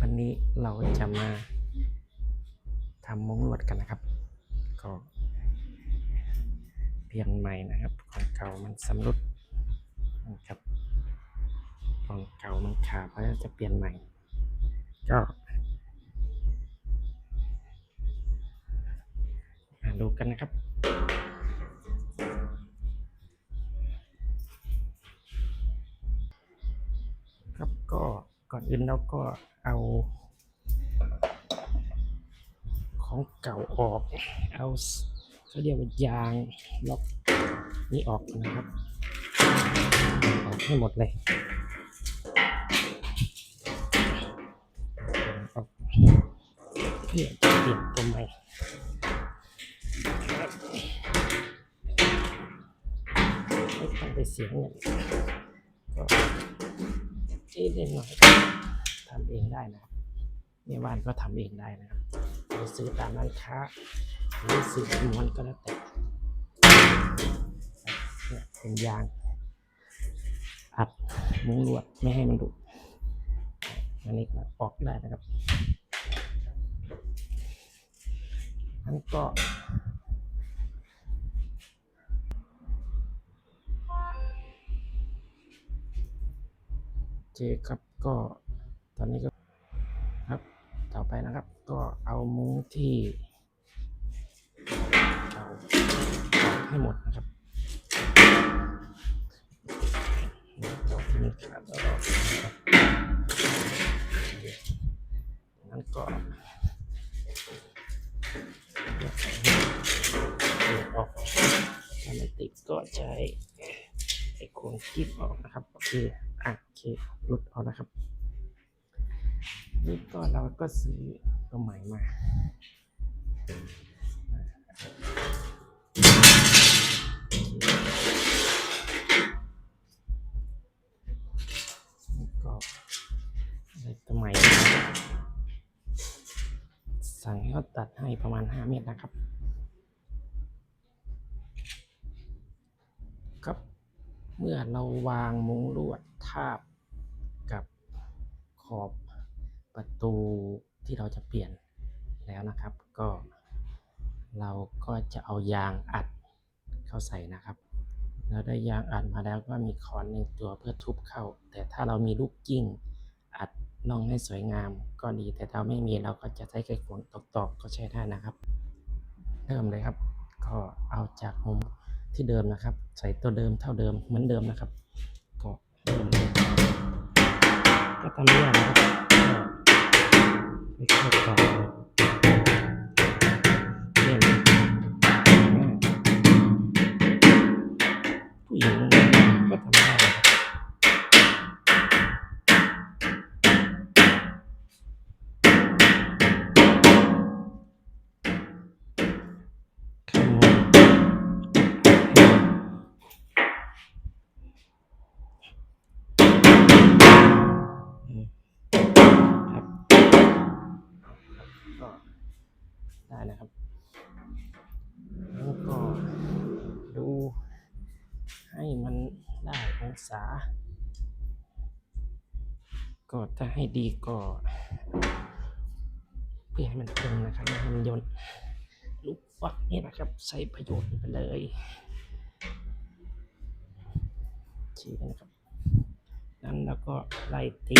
วันนี้เราจะมาทำมุ้งลวดกันนะครับ ก็เปลี่ยนใหม่นะครับ ของเก่ามันสำรุดนะครับของเก่ามันขาดเพราะจะเปลี่ยนใหม่ ก็มาดูกันนะครับครับก็ ก่อนอื่นเราก็เอา ของเก่าออก เอาสเขาเรียกว่ายางล็อกนี่ออกนะครับ ออกให้หมดเลยออกเพื่อจะเปลี่ยนตัวใหม่ไม่ต้องไปเสียเงิน ก็เจ๊เล่นหน่อยทำเองได้นะครับในบ้านก็ทำเองได้นะครับไปซื้อตามร้านค้าหรือซื้อเป็นม้วนก็แล้วแต่เนี่ยเป็นยาง อัดมุ้งลวดไม่ให้มันดุอันนี้ก็ออกได้นะครับอันก็ เคครับก็ตอนนี้ก็ครับต่อไปนะครับ ก็เอามุ้งที่เก่าให้หมดนะครับที่มันขาดแล้วก็นะครับนั้นก็เอกออกถ้าไม่ติดก็ใช้ไอ้โคนคีบออกนะครับ โอเค อะโอเค ลดออกนะครับ นี่ก็เราก็ซื้อตัวใหม่มาก็ได้ตัวใหม่สั่งให้เขาตัดให้ประมาณ 5 เมตรนะครับครับ เมื่อเราวางมุ้งลวดทับ ขอบประตูที่เราจะเปลี่ยนแล้วนะครับ ก็เราก็จะเอายางอัดเข้าใส่นะครับเราได้ยางอัดมาแล้วก็มีค้อนหนึ่งตัวเพื่อทุบเข้า แต่ถ้าเรามีลูกกิ้งอัดน่องให้สวยงามก็ดี แต่ถ้าไม่มีเราก็จะใช้ไขควงตอกๆก็ใช้ได้นะครับ เริ่มเลยครับ ก็เอาจากมุมที่เดิมนะครับ ใส่ตัวเดิมเท่าเดิมเหมือนเดิมนะครับ ก็เริ่ม ก็ทำไม่ยากนะครับก็ค่อยๆตอ ก็ได้นะครับ แล้วก็ดูให้มันได้องศา ก็ถ้าให้ดีก็เพื่อให้มันตรงนะครับไม่ให้มันยนลูกฟักนี่นะครับ ใช้ประโยชน์ไปเลยชี้นะครับ นั้นแล้วก็ไล่ตี